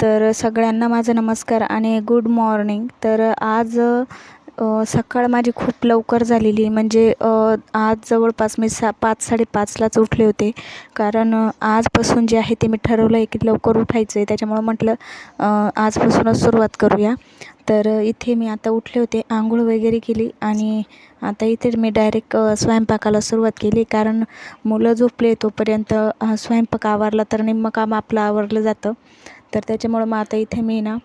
तर सगळ्यांना माझा नमस्कार आणि गुड मॉर्निंग तर आज सकाळ माझी खूप लवकर झालेली म्हणजे आज जवळपास मी सा पाच साडेपाचलाच उठले होते. कारण आजपासून जे आहे ते मी ठरवलं आहे की लवकर उठायचं आहे त्याच्यामुळं म्हटलं आजपासूनच सुरुवात करूया. तर इथे मी आता उठले होते आंघोळ वगैरे केली आणि आता इथे मी डायरेक्ट स्वयंपाकाला सुरुवात केली. कारण मुलं झोपले तोपर्यंत स्वयंपाक आवरला तर निम्मं काम आपलं आवरलं जातं. तर त्याच्यामुळं मग आता इथे मी ना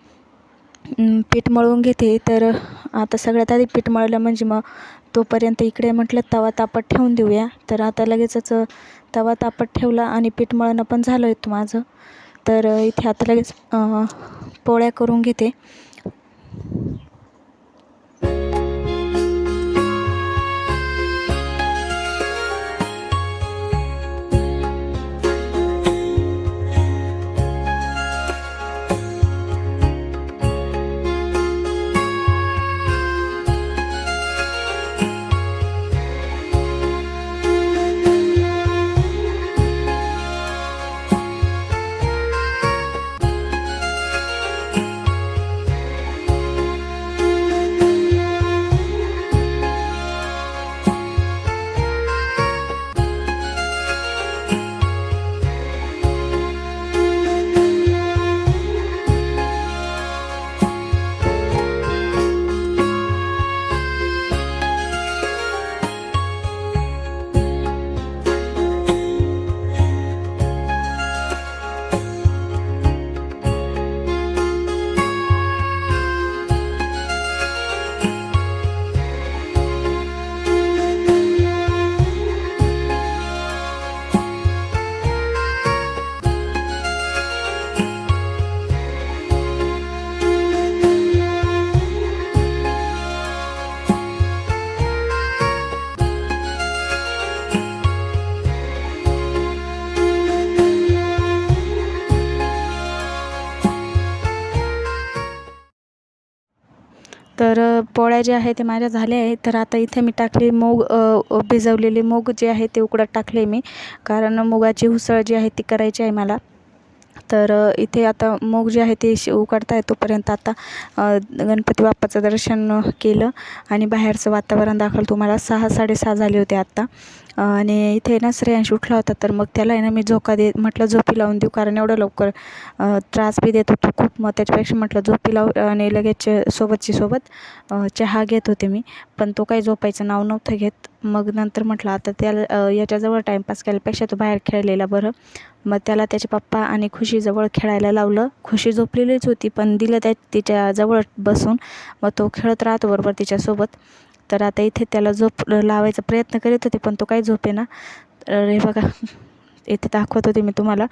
पीठ मळून घेते. तर आता सगळ्यात आधी पीठ मळलं म्हणजे मग तोपर्यंत इकडे म्हटलं तवा तापत ठेवून देऊया. तर आता लगेचच तवा तापत ठेवला आणि पीठ मळणं पण झालं होतं माझं. तर इथे आता लगेच पोळ्या करून घेते. तर पोळ्या ज्या आहे ते माझ्या झाल्या आहेत. तर आता इथे मी टाकली मूग भिजवलेले मूग जे आहे ते उकडत टाकले मी. कारण मुगाची उसळ जी आहे ती करायची आहे मला. तर इथे आता मूग जे आहे ते शि उकडता आहे तोपर्यंत आता गणपती बाप्पाचं दर्शन केलं. आणि बाहेरचं वातावरण दाखल तुम्हाला सहा साडेसहा झाले होते आत्ता आणि इथे ना श्रेयांश उठला होता तर मग त्याला आहे ना मी झोका दे म्हटलं झोपी लावून देऊ कारण एवढं लवकर त्रास बी देत होतो खूप. मग त्याच्यापेक्षा म्हटलं झोपी लावू आणि लगेच सोबतची सोबत चहा घेत होते मी. पण तो काही झोपायचं नाव नव्हतं घेत. मग नंतर म्हटलं आता त्याला याच्याजवळ टाईमपास केल्यापेक्षा तो बाहेर खेळलेला बरं. मग त्याला त्याचे पप्पा आणि खुशीजवळ खेळायला लावलं. खुशी झोपलेलीच होती पण दिलं त्या तिच्याजवळ बसून. मग तो खेळत राहतो बरोबर तिच्यासोबत. तर आता इथे त्याला झोप लावायचा प्रयत्न करीत होते पण तो काही झोपे ना तर हे बघा इथे दाखवत होते मी तुम्हाला.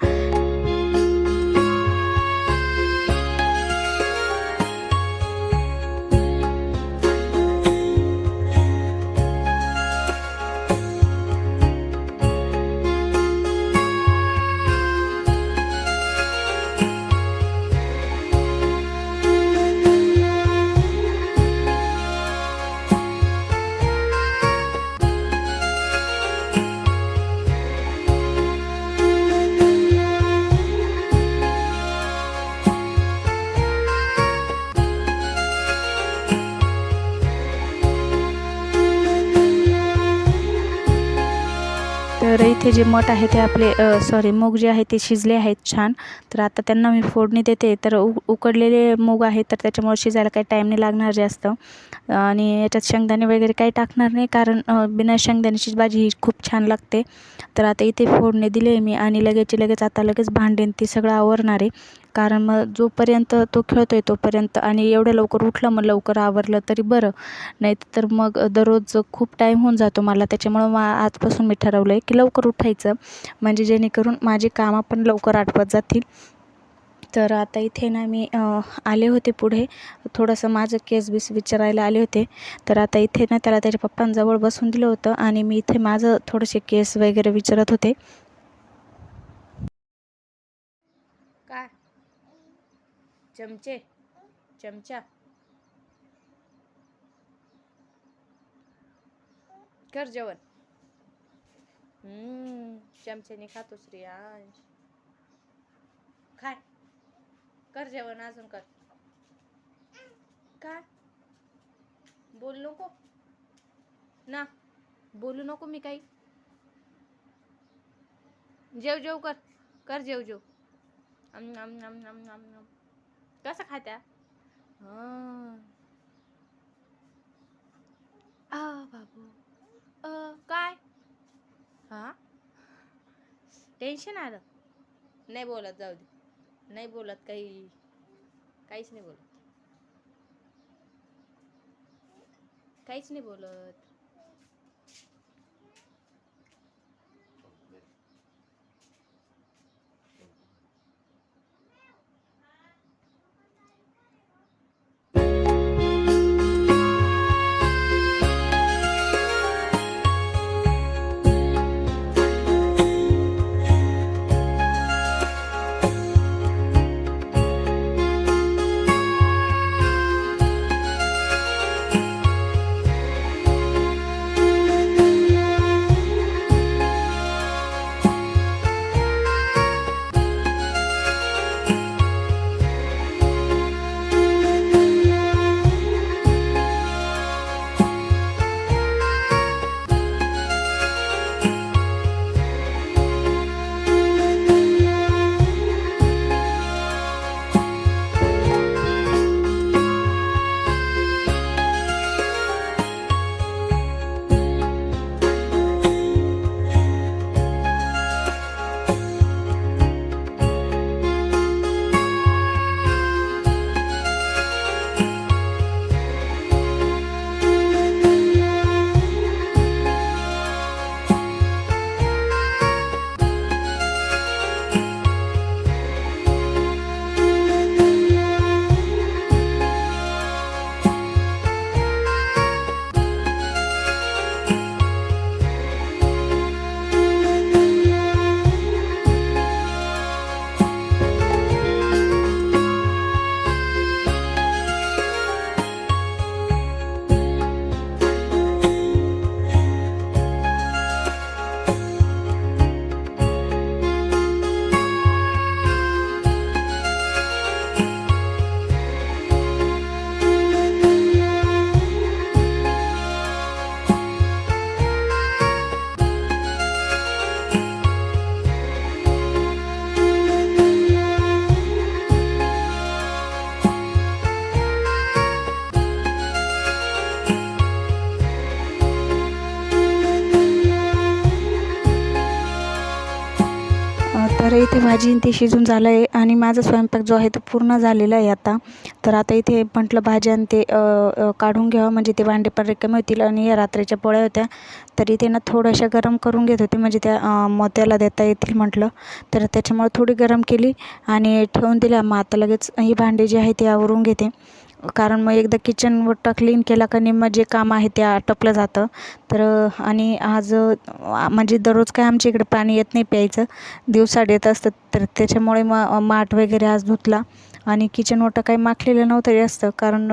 इथे जे मठ आहे ते आपले सॉरी मूग जे आहे ते शिजले आहेत छान. तर आता त्यांना मी फोडणी देते. तर उ उकडलेले मूग आहेत तर त्याच्यामुळे शिजायला काही टाईम नाही लागणार जास्त. आणि याच्यात शेंगदाणे वगैरे काही टाकणार नाही कारण बिना शेंगदाण्याची भाजी ही खूप छान लागते. तर आता इथे फोडणी दिली मी आणि लगेच लगेच आता लगेच भांडेन ती सगळं आवरणार आहे. कारण मग जोपर्यंत तो खेळतो आहे तोपर्यंत आणि एवढ्या लवकर उठलं मग लवकर आवरलं तरी बरं. नाही तर मग दररोज खूप टाईम होऊन जातो मला. त्याच्यामुळं मा आजपासून मी ठरवलं आहे की लवकर उठायचं. म्हणजे जेणेकरून माझी कामं पण लवकर आटपत जातील. तर आता इथे ना मी आले होते पुढे. थोडंसं माझं केस बीस विचारायला आले होते. तर आता इथे ना त्याला त्याच्या पप्पांजवळ बसून दिलं होतं आणि मी इथे माझं थोडेसे केस वगैरे विचारत होते काय चमचे चमचा. कर जेवण. हम्म चमच्याने खातो श्रेयांश. खाय. कर जेवण अजून कर. काय बोल नको. ना बोलू नको मी काही. जेव जेव कर. कर जेव जेव. आम आम आम आम नम नम कसं खात्या? हं. आ बाबू. अ काय? हा? टेन्शन आलं. नाही बोलत जाऊ दे. नाही बोलत काही. काहीच नाही बोलत. काहीच नाही बोलत. भाजी आणि ते शिजून झालं आहे आणि माझा स्वयंपाक जो आहे तो पूर्ण झालेला आहे आता. तर आता इथे म्हटलं भाज्या आणि ते काढून घ्यावं. म्हणजे ते भांडे पण रिकामे होतील आणि या रात्रीच्या पोळ्या होत्या. तर इथे ना थोड्याशा गरम करून घेत होते. म्हणजे त्या मोत्याला देता येतील म्हटलं. तर त्याच्यामुळे थोडी गरम केली आणि ठेवून दिल्या. मग आता लगेच ही भांडे जी आहे ती आवरून घेते. कारण मग एकदा किचन वट्टा क्लीन केला का निम्मं जे काम आहे ते आटपलं जातं. तर आणि आज म्हणजे दररोज काय आमच्या इकडे पाणी येत नाही प्यायचं. दिवसाड येत असतं तर त्याच्यामुळे मग माठ वगैरे आज धुतला. आणि किचन वट्टा काही माखलेलं नव्हतं जास्त कारण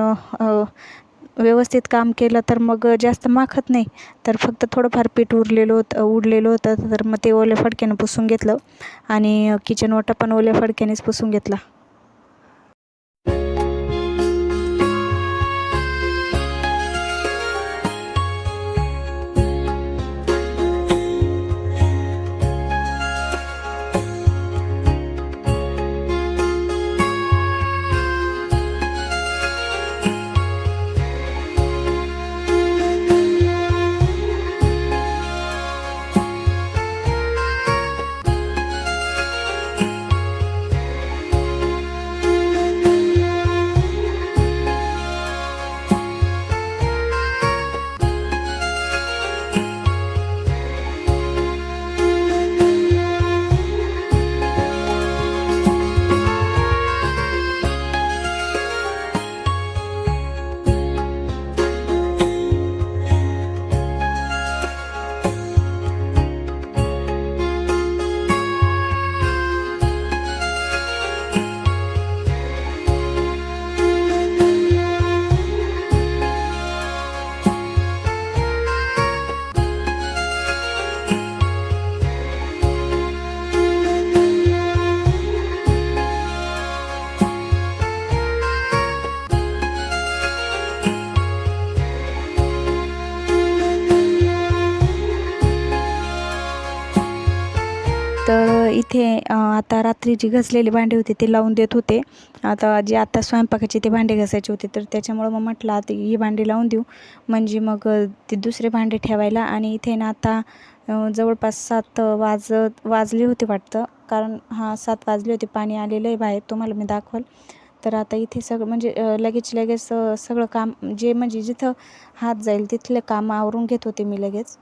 व्यवस्थित काम केलं तर मग जास्त माखत नाही. तर फक्त थोडंफार पीठ उरलेलं होतं उडलेलं होतं. तर मग ते ओल्या फडक्यानं पुसून घेतलं. आणि किचन ओटा पण ओल्या फडक्यानेच पुसून घेतला. आता रात्री जी घसलेली भांडी होती ते लावून देत होते. आता जे आता स्वयंपाकाची ते भांडे घासायचे होते तर त्याच्यामुळं मग म्हटलं आता ही भांडी लावून देऊ. म्हणजे मग ते दुसरे भांडे ठेवायला आणि इथे ना आता जवळपास सात वाजत वाजले होते वाटतं. कारण हां सात वाजले होते पाणी आलेलं आहे बाहेर तुम्हाला मी दाखवाल. तर आता इथे सगळं म्हणजे लगेच लगेच सगळं काम जे म्हणजे जिथं हात जाईल तिथलं काम आवरून घेत होते मी लगेच.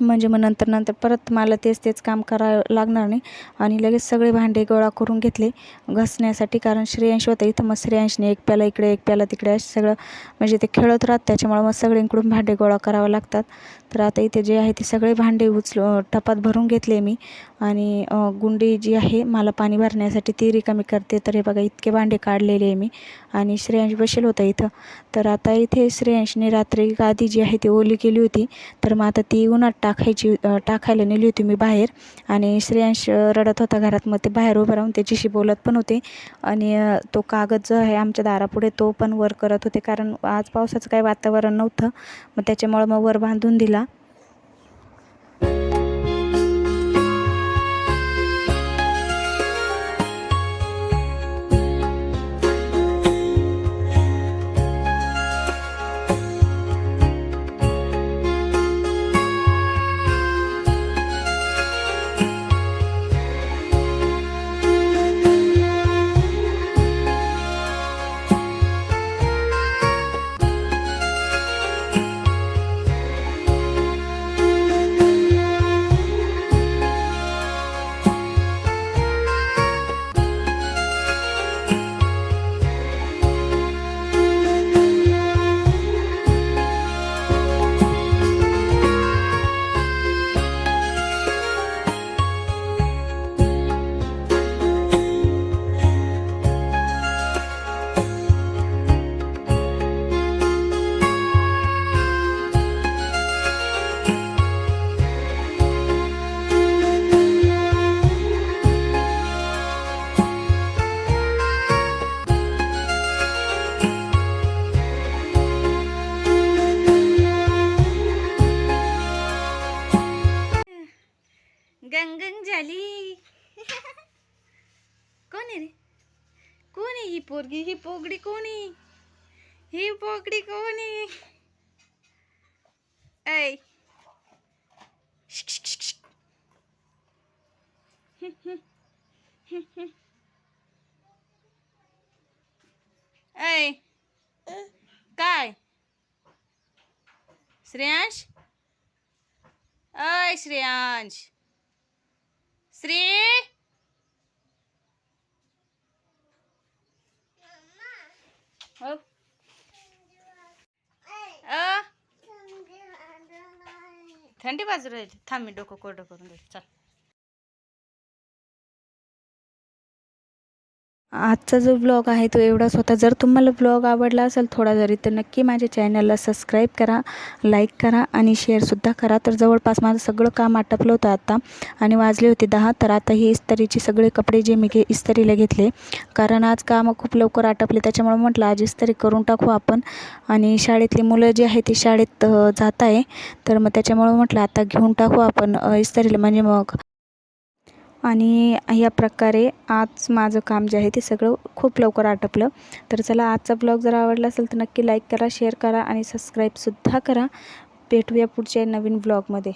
म्हणजे मग नंतर नंतर परत मला तेच तेच काम करावं लागणार नाही. आणि लगेच सगळे भांडे गोळा करून घेतले घसण्यासाठी. कारण श्रेयांश होता इथं मग श्रेयांशने एक प्याला इकडे एक प्याला तिकडे. असं सगळं म्हणजे ते खेळत राहत त्याच्यामुळं मग सगळ्यांकडून भांडे गोळा करावं लागतात. तर आता इथे जे आहे ते सगळे भांडे उचल टपात भरून घेतले मी. आणि गुंडी जी आहे मला पाणी भरण्यासाठी ती रिकामी करते. तर हे बघा इतके भांडे काढलेले आहे मी. आणि श्रेयांश बसेल होता इथं. तर आता इथे श्रेयांशने रात्री गादी जी आहे ती ओली केली होती. तर मग आता ती उन्हात टाकायची टाकायला नेली होती मी बाहेर. आणि श्रेयांश रडत होता घरात. मग ते बाहेर उभं राहून त्याच्याशी बोलत पण होते. आणि तो कागद जो आहे आमच्या दारापुढे तो पण वर करत होते. कारण आज पावसाचं काही वातावरण नव्हतं. मग त्याच्यामुळं मग वर बांधून दिला. पोरगी ही पोगडी कोणी? ही पोगडी कोणी? ऐ. ऐ. काय? श्रेयांश? ऐ श्रेयांश. श्री? हो. थंडी बाजू राहिली. थांब मी डोकं कोरडं करून देते चल. आजचा जो ब्लॉग आहे तो एवढाच होता. जर तुम्हाला ब्लॉग आवडला असेल थोडा जरी तर नक्की माझ्या चॅनलला सबस्क्राईब करा लाईक करा आणि शेअरसुद्धा करा. तर जवळपास माझं सगळं काम आटपलं होतं आता आणि वाजले होते दहा तर आता ही इस्तरीचे सगळे कपडे जे मी घे इस्तरीला घेतले कारण आज कामं खूप लवकर आटपले त्याच्यामुळे म्हटलं आज इस्तरी करून टाकू आपण. आणि शाळेतली मुलं जी आहे ती शाळेत जात आहे. तर मग त्याच्यामुळं म्हटलं आता घेऊन टाकू आपण इस्तरीला. म्हणजे मग आणि या प्रकारे आज माझं काम जे आहे ते सगळं खूप लवकर आटपलं. तर चला आजचा ब्लॉग जर आवडला असेल तर नक्की लाईक करा शेअर करा आणि सबस्क्राईबसुद्धा करा. भेटूया पुढच्या नवीन ब्लॉगमध्ये.